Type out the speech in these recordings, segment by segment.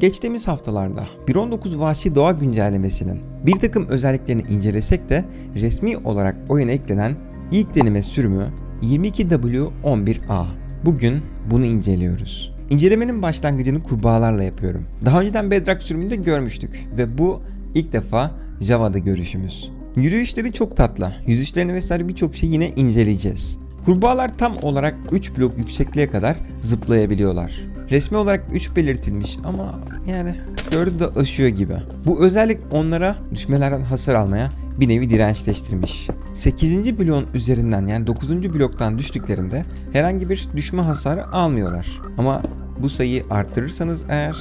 Geçtiğimiz haftalarda 1.19 Vahşi Doğa güncellemesinin bir takım özelliklerini incelesek de resmi olarak oyuna eklenen ilk deneme sürümü 22W11A. Bugün bunu inceliyoruz. İncelemenin başlangıcını kurbağalarla yapıyorum. Daha önceden Bedrock sürümünde görmüştük ve bu ilk defa Java'da görüşümüz. Yürüyüşleri çok tatlı. Yüzüşlerini vesaire birçok şey yine inceleyeceğiz. Kurbağalar tam olarak 3 blok yüksekliğe kadar zıplayabiliyorlar. Resmi olarak 3 belirtilmiş ama yani gördü de aşıyor gibi. Bu özellik onlara düşmelerden hasar almaya bir nevi dirençleştirmiş. 8. bloğun üzerinden yani 9. bloktan düştüklerinde herhangi bir düşme hasarı almıyorlar. Ama bu sayıyı arttırırsanız eğer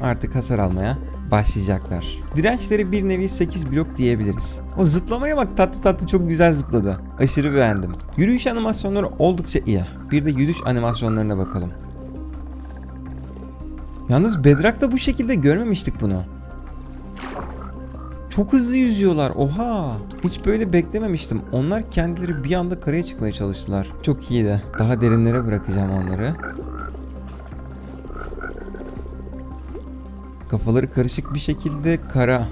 artık hasar almaya başlayacaklar. Dirençleri bir nevi 8 blok diyebiliriz. O zıplamaya bak tatlı tatlı çok güzel zıpladı. Aşırı beğendim. Yürüyüş animasyonları oldukça iyi. Bir de yürüyüş animasyonlarına bakalım. Yalnız Bedrock'ta bu şekilde görmemiştik bunu. Çok hızlı yüzüyorlar. Oha! Hiç böyle beklememiştim. Onlar kendileri bir anda karaya çıkmaya çalıştılar. Çok iyiydi. Daha derinlere bırakacağım onları. Kafaları karışık bir şekilde kara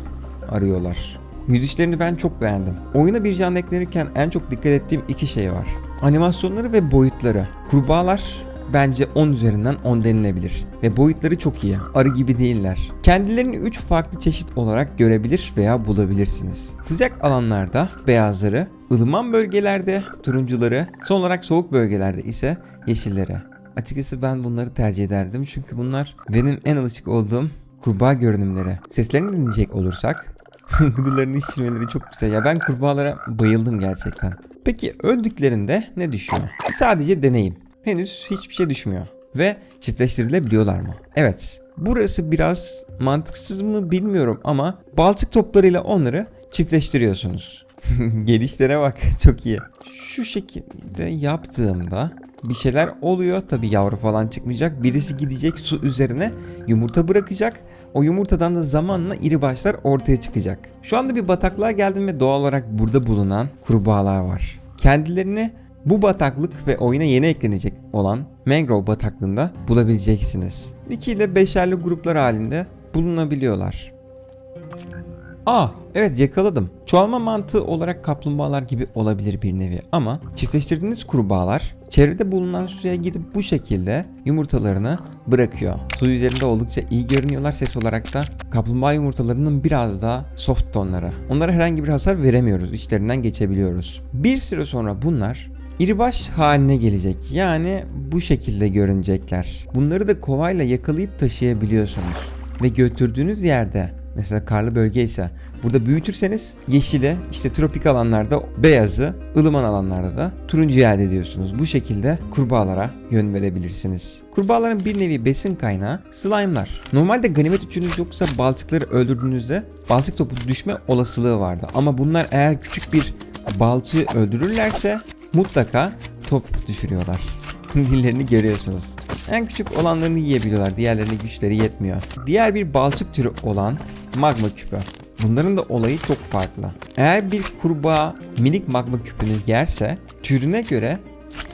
arıyorlar. Yüzüşlerini ben çok beğendim. Oyuna bir canlı eklenirken en çok dikkat ettiğim iki şey var. Animasyonları ve boyutları. Kurbağalar bence 10 üzerinden 10 denilebilir. Ve boyutları çok iyi. Arı gibi değiller. Kendilerini 3 farklı çeşit olarak görebilir veya bulabilirsiniz. Sıcak alanlarda beyazları, ılıman bölgelerde turuncuları, son olarak soğuk bölgelerde ise yeşilleri. Açıkçası ben bunları tercih ederdim çünkü bunlar benim en alışık olduğum kurbağa görünümleri. Seslerini dinleyecek olursak gıdılarını şişirmeleri çok güzel. Ya ben kurbağalara bayıldım gerçekten. Peki öldüklerinde ne düşüyor? Sadece deneyim. Henüz hiçbir şey düşmüyor. Ve çiftleştirilebiliyorlar mı? Evet. Burası biraz mantıksız mı bilmiyorum ama balçık toplarıyla onları çiftleştiriyorsunuz. Gelişlere bak çok iyi. Şu şekilde yaptığımda bir şeyler oluyor. Tabi yavru falan çıkmayacak. Birisi gidecek su üzerine yumurta bırakacak. O yumurtadan da zamanla iri başlar ortaya çıkacak. Şu anda bir bataklığa geldim ve doğal olarak burada bulunan kurbağalar var. Kendilerini bu bataklık ve oyuna yeni eklenecek olan Mangrove bataklığında bulabileceksiniz. 2 ile 5'erli gruplar halinde bulunabiliyorlar. Aa evet yakaladım. Çoğalma mantığı olarak kaplumbağalar gibi olabilir bir nevi ama çiftleştirdiğiniz kurbağalar çevrede bulunan suya gidip bu şekilde yumurtalarını bırakıyor. Su üzerinde oldukça iyi görünüyorlar ses olarak da kaplumbağa yumurtalarının biraz daha soft tonları. Onlara herhangi bir hasar veremiyoruz. içlerinden geçebiliyoruz. Bir süre sonra bunlar İribaş haline gelecek. Yani bu şekilde görünecekler. Bunları da kovayla yakalayıp taşıyabiliyorsunuz. Ve götürdüğünüz yerde mesela karlı bölge ise burada büyütürseniz yeşile işte tropik alanlarda beyazı ılıman alanlarda da turuncu elde ediyorsunuz. Bu şekilde kurbağalara yön verebilirsiniz. Kurbağaların bir nevi besin kaynağı slime'lar. Normalde ganimet üçünüz yoksa balçıkları öldürdüğünüzde balçık topu düşme olasılığı vardı. Ama bunlar eğer küçük bir balçığı öldürürlerse mutlaka top düşürüyorlar. Dillerini görüyorsunuz. En küçük olanlarını yiyebiliyorlar. Diğerlerine güçleri yetmiyor. Diğer bir balçık türü olan magma küpü. Bunların da olayı çok farklı. Eğer bir kurbağa minik magma küpünü yerse türüne göre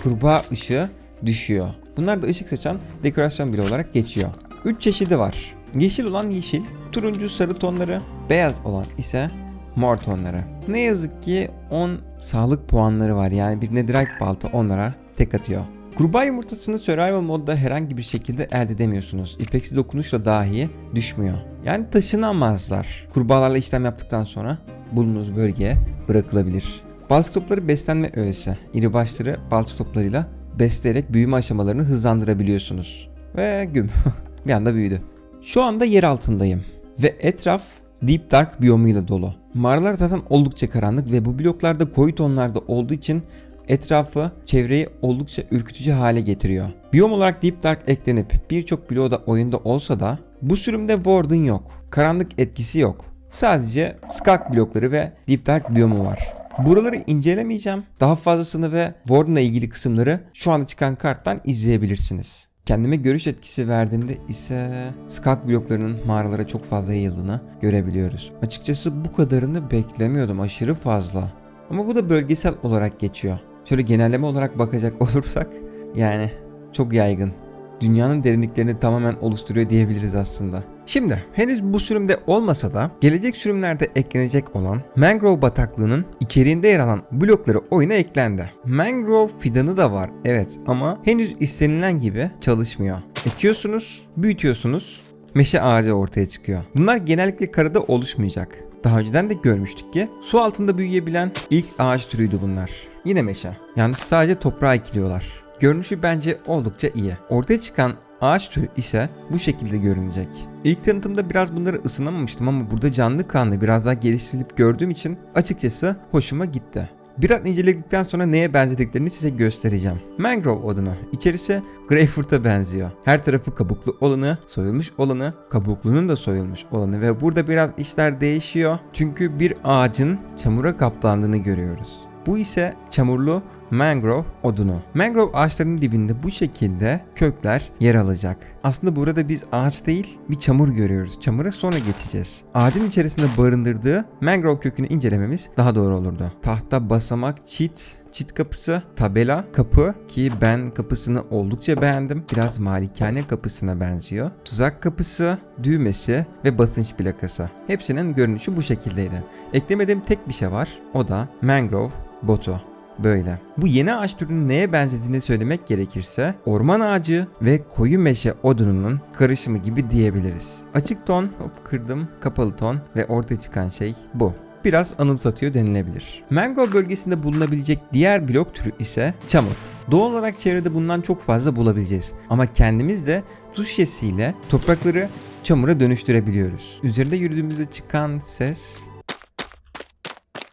kurbağa ışığı düşüyor. Bunlar da ışık saçan dekorasyon bile olarak geçiyor. 3 çeşidi var. Yeşil olan yeşil, turuncu sarı tonları, beyaz olan ise mor tonları. Ne yazık ki 10 sağlık puanları var. Yani bir netherite balta onlara tek atıyor. Kurbağa yumurtasını survival modda herhangi bir şekilde elde edemiyorsunuz. İpeksi dokunuşla dahi düşmüyor. Yani taşınamazlar. Kurbağalarla işlem yaptıktan sonra bulunduğunuz bölgeye bırakılabilir. Balçık topları beslenme öğesi. İri başları balçık toplarıyla besleyerek büyüme aşamalarını hızlandırabiliyorsunuz. Ve güm. bir anda büyüdü. Şu anda yer altındayım. Ve etraf Deep Dark biyomuyla dolu. Mağaralar zaten oldukça karanlık ve bu bloklarda koyu tonlarda olduğu için etrafı, çevreyi oldukça ürkütücü hale getiriyor. Biyom olarak Deep Dark eklenip birçok bloğu da oyunda olsa da bu sürümde Warden yok. Karanlık etkisi yok. Sadece Skak blokları ve Deep Dark biyomu var. Buraları incelemeyeceğim. Daha fazlasını ve Warden'la ilgili kısımları şu anda çıkan karttan izleyebilirsiniz. Kendime görüş etkisi verdiğimde ise skak bloklarının mağaralara çok fazla yayıldığını görebiliyoruz. Açıkçası bu kadarını beklemiyordum aşırı fazla. Ama bu da bölgesel olarak geçiyor. Şöyle genelleme olarak bakacak olursak yani çok yaygın. dünyanın derinliklerini tamamen oluşturuyor diyebiliriz aslında. Şimdi henüz bu sürümde olmasa da gelecek sürümlerde eklenecek olan Mangrove bataklığının içeriğinde yer alan blokları oyuna eklendi. Mangrove fidanı da var evet ama henüz istenilen gibi çalışmıyor. Ekiyorsunuz, büyütüyorsunuz, meşe ağacı ortaya çıkıyor. Bunlar genellikle karada oluşmayacak. Daha önceden de görmüştük ki su altında büyüyebilen ilk ağaç türüydü bunlar. Yine meşe. Yalnız sadece toprağa ekiliyorlar. Görünüşü bence oldukça iyi. Ortaya çıkan ağaç türü ise bu şekilde görünecek. İlk tanıtımda biraz bunları ısınamamıştım ama burada canlı kanlı biraz daha geliştirilip gördüğüm için açıkçası hoşuma gitti. Biraz inceledikten sonra neye benzediklerini size göstereceğim. Mangrove odunu. İçerisi greyfurt'a benziyor. Her tarafı kabuklu olanı, soyulmuş olanı, kabuklunun da soyulmuş olanı ve burada biraz işler değişiyor. Çünkü bir ağacın çamura kaplandığını görüyoruz. Bu ise çamurlu mangrove odunu. Mangrove ağaçlarının dibinde bu şekilde kökler yer alacak. Aslında burada biz ağaç değil bir çamur görüyoruz. Çamura sonra geçeceğiz. Ağacın içerisinde barındırdığı mangrove kökünü incelememiz daha doğru olurdu. Tahta, basamak, çit, çit kapısı, tabela, kapı ki ben kapısını oldukça beğendim. Biraz malikane kapısına benziyor. Tuzak kapısı, düğmesi ve basınç plakası. Hepsinin görünüşü bu şekildeydi. Eklemediğim tek bir şey var. O da mangrove botu böyle. Bu yeni ağaç türünün neye benzediğini söylemek gerekirse orman ağacı ve koyu meşe odununun karışımı gibi diyebiliriz. Açık ton, hop kırdım, kapalı ton ve ortaya çıkan şey bu biraz anımsatıyor denilebilir. Mangrove bölgesinde bulunabilecek diğer blok türü ise çamur. Doğal olarak çevrede bundan çok fazla bulabileceğiz. Ama kendimiz de su şişesiyle toprakları çamura dönüştürebiliyoruz. Üzerinde yürüdüğümüzde çıkan ses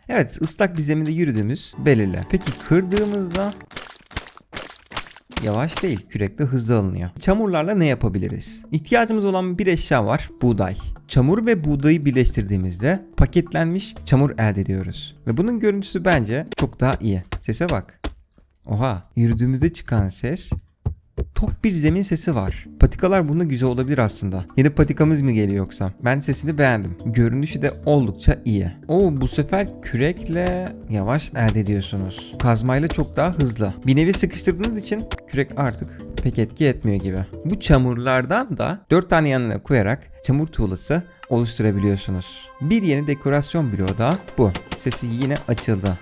Evet ıslak bir zeminde yürüdüğümüz belirli. Peki kırdığımızda Yavaş değil, kürekle hızlı alınıyor. Çamurlarla ne yapabiliriz? İhtiyacımız olan bir eşya var, buğday. Çamur ve buğdayı birleştirdiğimizde paketlenmiş çamur elde ediyoruz. Ve bunun görüntüsü bence çok daha iyi. Sese bak. Oha, yürüdüğümüzde çıkan ses tok bir zemin sesi var. Patikalar bunda güzel olabilir aslında. Yeni patikamız mı geliyor yoksa? Ben sesini beğendim. Görünüşü de oldukça iyi. Oo bu sefer kürekle yavaş elde ediyorsunuz. Kazmayla çok daha hızlı. Bir nevi sıkıştırdığınız için kürek artık pek etki etmiyor gibi. Bu çamurlardan da 4 tane yanına koyarak çamur tuğlası oluşturabiliyorsunuz. Bir yeni dekorasyon bloğu da bu. Sesi yine açıldı.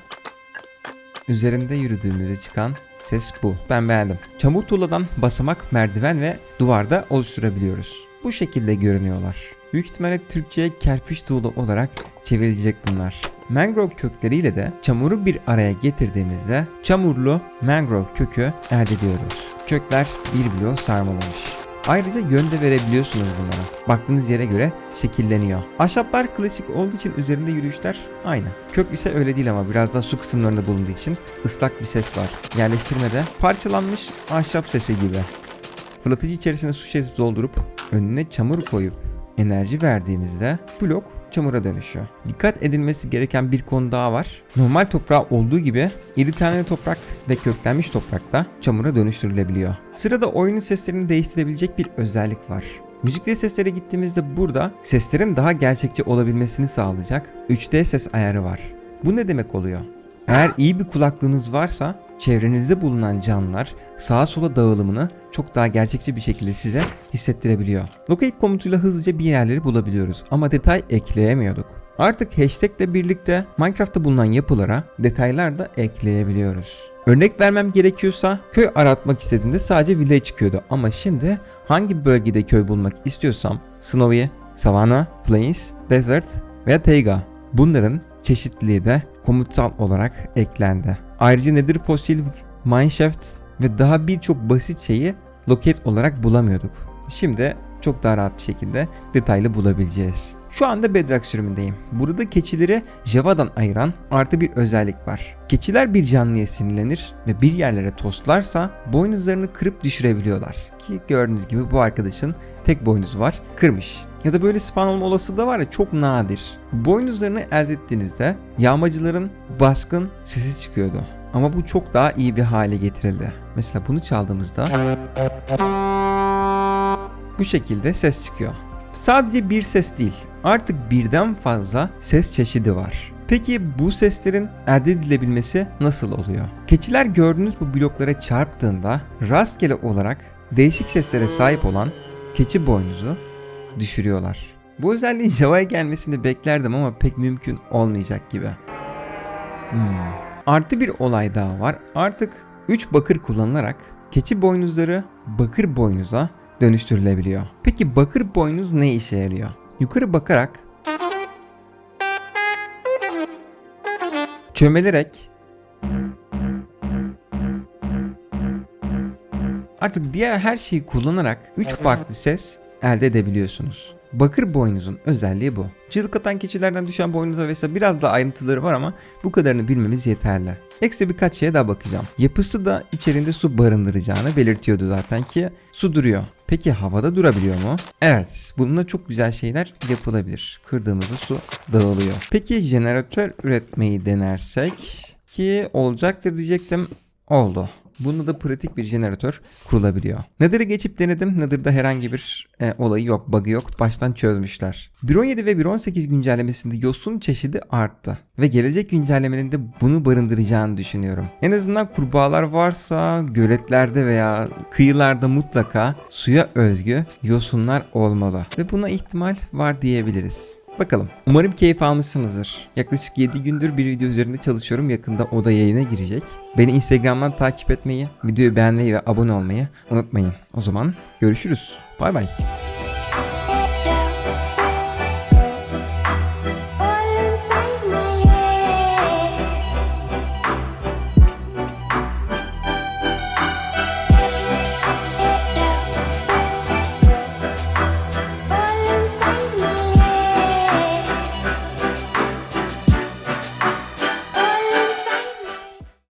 Üzerinde yürüdüğümüzde çıkan ses bu. Ben beğendim. Çamur tuğladan basamak, merdiven ve duvarda oluşturabiliyoruz. Bu şekilde görünüyorlar. Büyük ihtimalle Türkçe'ye kerpiç tuğla olarak çevrilecek bunlar. Mangrove kökleriyle de çamuru bir araya getirdiğimizde çamurlu mangrove kökü elde ediyoruz. Kökler bir bloğu sarmalamış. Ayrıca yön de verebiliyorsunuz bunlara. Baktığınız yere göre şekilleniyor. Ahşaplar klasik olduğu için üzerinde yürüyüşler aynı. Kök ise öyle değil ama biraz daha su kısımlarında bulunduğu için ıslak bir ses var. Yerleştirmede parçalanmış ahşap sesi gibi. Fırlatıcı içerisine su şişesi doldurup önüne çamur koyup enerji verdiğimizde blok çamura dönüşüyor. Dikkat edilmesi gereken bir konu daha var. Normal toprağa olduğu gibi iri taneli toprak ve köklenmiş toprak da çamura dönüştürülebiliyor. Sırada oyunun seslerini değiştirebilecek bir özellik var. Müzik ve seslere gittiğimizde burada seslerin daha gerçekçi olabilmesini sağlayacak 3D ses ayarı var. Bu ne demek oluyor? Eğer iyi bir kulaklığınız varsa çevrenizde bulunan canlılar sağa sola dağılımını çok daha gerçekçi bir şekilde size hissettirebiliyor. Locate komutuyla hızlıca bir yerleri bulabiliyoruz ama detay ekleyemiyorduk. Artık hashtag ile birlikte Minecraft'ta bulunan yapılara detaylar da ekleyebiliyoruz. Örnek vermem gerekiyorsa köy aratmak istediğimde sadece village çıkıyordu ama şimdi hangi bölgede köy bulmak istiyorsam Snowy, Savannah, Plains, Desert veya Taiga bunların çeşitliliği de komutsal olarak eklendi. Ayrıca nedir fosil, mineshaft ve daha birçok basit şeyi locate olarak bulamıyorduk. Şimdi çok daha rahat bir şekilde detaylı bulabileceğiz. Şu anda Bedrock sürümündeyim. Burada keçileri Java'dan ayıran artı bir özellik var. Keçiler bir canlıya sinirlenir ve bir yerlere tostlarsa boynuzlarını kırıp düşürebiliyorlar. Ki gördüğünüz gibi bu arkadaşın tek boynuzu var, kırmış. Ya da böyle spawn olma olasılığı da var ya çok nadir. Boynuzlarını elde ettiğinizde yağmacıların baskın sesi çıkıyordu. Ama bu çok daha iyi bir hale getirildi. Mesela bunu çaldığımızda bu şekilde ses çıkıyor. Sadece bir ses değil, artık birden fazla ses çeşidi var. Peki bu seslerin elde edilebilmesi nasıl oluyor? Keçiler gördüğünüz bu bloklara çarptığında rastgele olarak değişik seslere sahip olan keçi boynuzu düşürüyorlar. Bu özelliğin Java'ya gelmesini beklerdim ama pek mümkün olmayacak gibi. Hmm. Artı bir olay daha var. Artık 3 bakır kullanılarak keçi boynuzları bakır boynuza dönüştürülebiliyor. Peki bakır boynuz ne işe yarıyor? Yukarı bakarak çömelerek artık diğer her şeyi kullanarak 3 farklı ses elde edebiliyorsunuz. Bakır boynuzun özelliği bu. Çığlık atan keçilerden düşen boynuza vesaire biraz daha ayrıntıları var ama bu kadarını bilmemiz yeterli. Eksi birkaç şeye daha bakacağım. Yapısı da içerisinde su barındıracağını belirtiyordu zaten ki su duruyor. Peki havada durabiliyor mu? Evet, bununla çok güzel şeyler yapılabilir. Kırdığımızda su dağılıyor. Peki jeneratör üretmeyi denersek ki olacaktır diyecektim. Oldu. Bununla da pratik bir jeneratör kurulabiliyor. Nether'ı geçip denedim. Nether'da herhangi bir e, olayı yok, bug'ı yok. Baştan çözmüşler. 1.17 ve 1.18 güncellemesinde yosun çeşidi arttı. Ve gelecek güncellemenin de bunu barındıracağını düşünüyorum. En azından kurbağalar varsa göletlerde veya kıyılarda mutlaka suya özgü yosunlar olmalı. Ve buna ihtimal var diyebiliriz. Bakalım. Umarım keyif almışsınızdır. Yaklaşık 7 gündür bir video üzerinde çalışıyorum. Yakında o da yayına girecek. Beni Instagram'dan takip etmeyi, videoyu beğenmeyi ve abone olmayı unutmayın. O zaman görüşürüz. Bay bay.